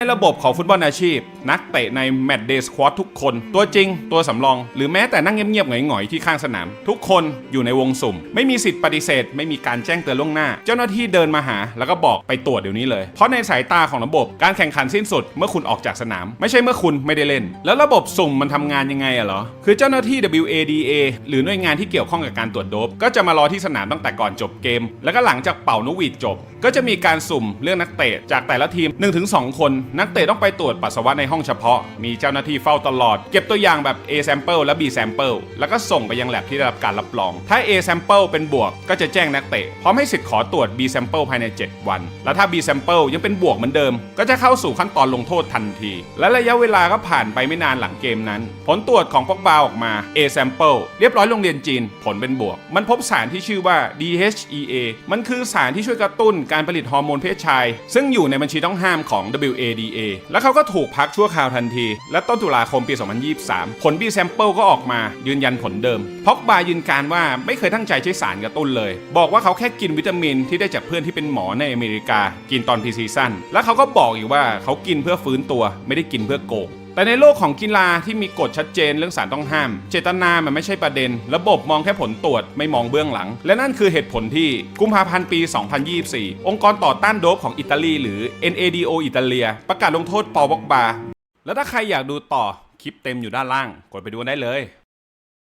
ในระบบของฟุตบอลอาชีพ นักเตะในแมตช์เดย์สควอตทุกคน ตัวจริง ตัวสำรอง หรือแม้แต่นั่งเงียบๆหงอยๆที่ข้างสนาม ทุกคนอยู่ในวงสุ่ม ไม่มีสิทธิ์ปฏิเสธ ไม่มีการแจ้งเตือนล่วงหน้า เจ้าหน้าที่เดินมาหา แล้วก็บอกไปตรวจเดี๋ยวนี้เลย เพราะในสายตาของระบบการแข่งขันสิ้นสุด เมื่อคุณออกจากสนาม ไม่ใช่เมื่อคุณไม่ได้เล่น แล้วระบบสุ่มมันทำงานยังไงอะเหรอคือเจ้าหน้าที่ WADA หรือหน่วยงานที่เกี่ยวข้องกับการตรวจโดปก็จะมารอที่สนามตั้งแต่ก่อนจบเกม แล้วก็หลังจากเป่านกหวีดจบ ก็จะมีการสุ่มเรื่องนักเตะจากแต่ละทีม 1-2 คนนักเตะต้องไปตรวจปัสสาวะในห้องเฉพาะ มีเจ้าหน้าที่เฝ้าตลอด เก็บตัวอย่างแบบ A sample และ B sample แล้วก็ส่งไปยังแลบที่ได้รับการรับรอง ถ้า A sample เป็นบวกก็จะแจ้งนักเตะ พร้อมให้สิทธิ์ขอตรวจ B sample ภายใน 7 วัน แล้วถ้า B sample ยังเป็นบวกเหมือนเดิม ก็จะเข้าสู่ขั้นตอนลงโทษทันที และระยะเวลาก็ผ่านไปไม่นานหลังเกมนั้น ผลตรวจของปอกบาออกมา A sample เรียบร้อยโรงเรียนจีน ผลเป็นบวก มันพบสารที่ชื่อว่า DHEA มันคือสารที่ช่วยกระตุ้นการผลิตฮอร์โมนเพศชาย ซึ่งอยู่ในบัญชีต้องห้ามของ WA ADA แล้วเขาก็ถูกพักชั่วคราวทันที และต้นตุลาคมปี 2023 ผล B sample ก็ออกมายืนยันผลเดิมพ็อกบายืนการว่าไม่เคยตั้งใจใช้สารกระตุ้นเลย บอกว่าเขาแค่กินวิตามินที่ได้จากเพื่อนที่เป็นหมอในอเมริกา กินตอนพีซีซั่นแล้วเขาก็บอกอีกว่าเขากินเพื่อฟื้นตัวไม่ได้กินเพื่อโกง แต่ในโลกของกีฬาที่มีกฎชัดเจนเรื่องสารต้องห้าม เจตนามันไม่ใช่ประเด็น ระบบมองแค่ผลตรวจไม่มองเบื้องหลัง และนั่นคือเหตุผลที่กุมภาพันธ์ปี 2024 องค์กรต่อต้านโดปของอิตาลีหรือ NADO อิตาเลีย ประกาศลงโทษปอบอกบา แล้วถ้าใครอยากดูต่อคลิปเต็มอยู่ด้านล่าง กดไปดูได้เลย